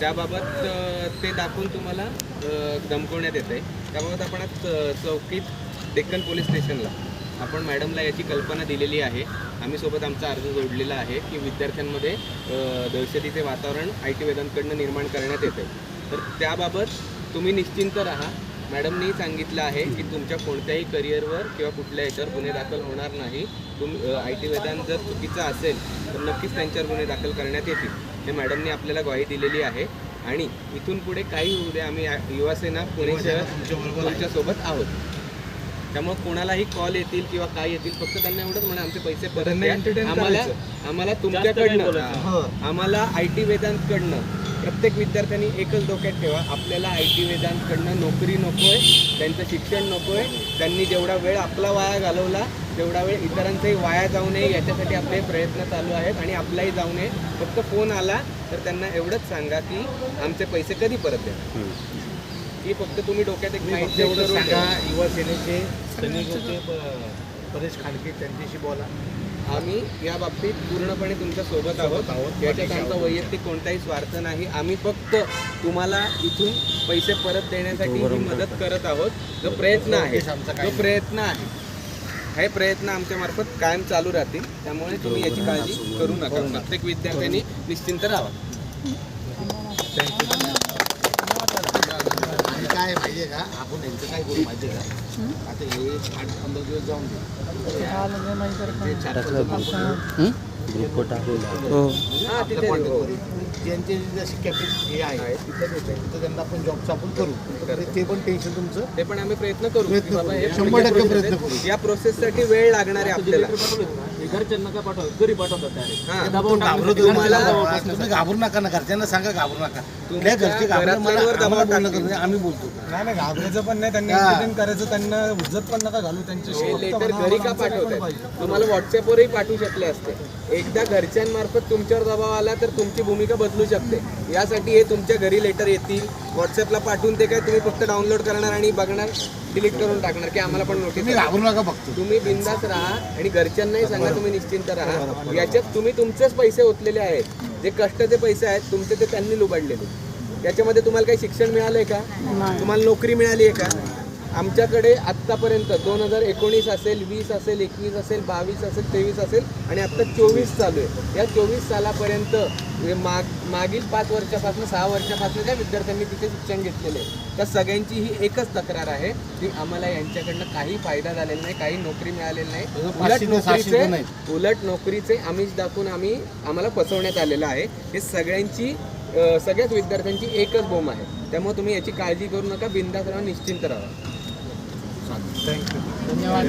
त्याबाबत ते दाखवून तुम्हाला दमकवण्यात धमकवण्यात येत आहे त्याबाबत आपण आज चौकीत डेक्कन पोलीस स्टेशनला आपण मॅडमला याची कल्पना दिलेली आहे. आम्ही सोबत आमचा अर्ज जोडलेला आहे की विद्यार्थ्यांमध्ये दहशतीचे वातावरण आय टी वेदांकडनं निर्माण करण्यात येते तर त्याबाबत तुम्ही निश्चिंत राहा. मॅडमनी सांगितलं आहे की तुमच्या कोणत्याही करिअरवर किंवा कुठल्या याच्यावर गुन्हे दाखल होणार नाही. तुम आय टी वेदांत जर चुकीचं असेल तर नक्कीच त्यांच्यावर गुन्हे दाखल करण्यात येतील. हे मॅडमनी आपल्याला ग्वाही दिलेली आहे. आणि इथून पुढे काही होऊ दे आम्ही युवासेना पुणे शहर तुमच्यासोबत आहोत. त्यामुळे कोणालाही कॉल येतील किंवा काय येतील फक्त त्यांना एवढंच म्हणा आमचे पैसे परत द्या. आम्हाला आम्हाला तुमच्याकडनं आम्हाला आय टी वेदांतकडनं प्रत्येक विद्यार्थ्यांनी एकच डोक्यात ठेवा. आपल्याला आय टी वेदांतकडनं नोकरी नकोय त्यांचं शिक्षण नकोय त्यांनी जेवढा वेळ आपला वाया घालवला तेवढा वेळ इतरांचाही वाया जाऊ नये याच्यासाठी आपले प्रयत्न चालू आहेत आणि आपलाही जाऊ नये. फक्त फोन आला तर त्यांना एवढंच सांगा की आमचे पैसे कधी परत द्या ही फक्त तुम्ही डोक्यात एक ठेवा. युवा सेनेचे सैनिक होते परेश खाडके त्यांच्याशी बोला. आम्ही या बाबतीत पूर्णपणे तुमच्यासोबत आहोत. आहोत. याच्यात आमचा वैयक्तिक कोणताही स्वार्थ नाही. आम्ही फक्त तुम्हाला इथून पैसे परत देण्यासाठी ही मदत करत. आहोत. जो प्रयत्न आहे उद्देश आमचा काही जो प्रयत्न आहे हे प्रयत्न आमच्या मार्फत कायम चालू राहतील. त्यामुळे तुम्ही याची काळजी करू नका. प्रत्येक विद्यार्थ्यांनी निश्चिंत राहा काय आहे माहिती आहे का? आपण यांचं काय करू माहिती आहे का आता हे आठ पंधरा दिवस जाऊन दे. ग्रुप. टाकलेला हा, आपल्या तिथे कॅपॅसिटी हे आहे त्यांना आपण जॉबचं आपण करू. ते पण टेन्शन तुमचं. ते पण आम्ही प्रयत्न करू. शंभर टक्के प्रयत्न. करू. या प्रोसेससाठी वेळ लागणार आहे आपल्याला. घरच्यांना काय पाठवतात घरी पाठवतात direct. हा. दबाव घाबरत टाकतात. तुम्हाला तुम्ही घाबरू नका ना घरच्यांना सांगा घाबरू नका तुमच्या घरचे मला आम्हाला बोलणं. करू आम्ही बोलतो नाही नाही घाबरायचं पण नाही त्यांनी हा. entertain करायचं त्यांना उज्जत पण नका घालू त्यांच्याशी हे फक्त लेटर म्हणा, घरी का पण पाहिजे. तुम्हाला व्हॉट्सअपवरही पाठवू शकले असते एकदा घरच्यांमार्फत तुमच्यावर दबाव आला तर तुमची भूमिका बदलू शकते यासाठी हे तुमच्या घरी लेटर येतील व्हॉट्सअपला पाठवून ते काय तुम्ही फक्त डाउनलोड करणार आणि बघणार डिलीट करून टाकणार की आम्हाला पण नोटीस तुम्ही घाबरू नका फक्त. तुम्ही बिंदास राहा आणि घरच्यांनाही सांगा तुम्ही निश्चिंत राहा. याच्यात तुम्ही तुमचेच पैसे ओतलेले आहेत. जे कष्टाचे पैसे आहेत तुमचे ते त्यांनी लुबाडलेले याच्यामध्ये तुम्हाला काही शिक्षण मिळालंय का? तुम्हाला नोकरी मिळाली आहे का? आमच्याकडे आत्तापर्यंत दोन हजार एकोणीस असेल वीस असेल एकवीस असेल बावीस असेल तेवीस असेल आणि आत्ता चोवीस चालू आहे. या चोवीस सालापर्यंत माग मागील पाच वर्षापासून सहा वर्षापासून ज्या विद्यार्थ्यांनी तिथे शिक्षण घेतलेले त्या सगळ्यांची ही एकच तक्रार आहे की आम्हाला यांच्याकडनं काही फायदा झालेला नाही काही नोकरी मिळालेली नाही. उलट नोकरीचे उलट नोकरीचे आमिष दाखवून आम्ही आम्हाला फसवण्यात आलेलं आहे. हे सगळ्यांची सगळ्याच विद्यार्थ्यांची एकच बोम आहे. त्यामुळे तुम्ही याची काळजी करू नका बिंदास राहा निश्चिंत राहा. धन्यवाद.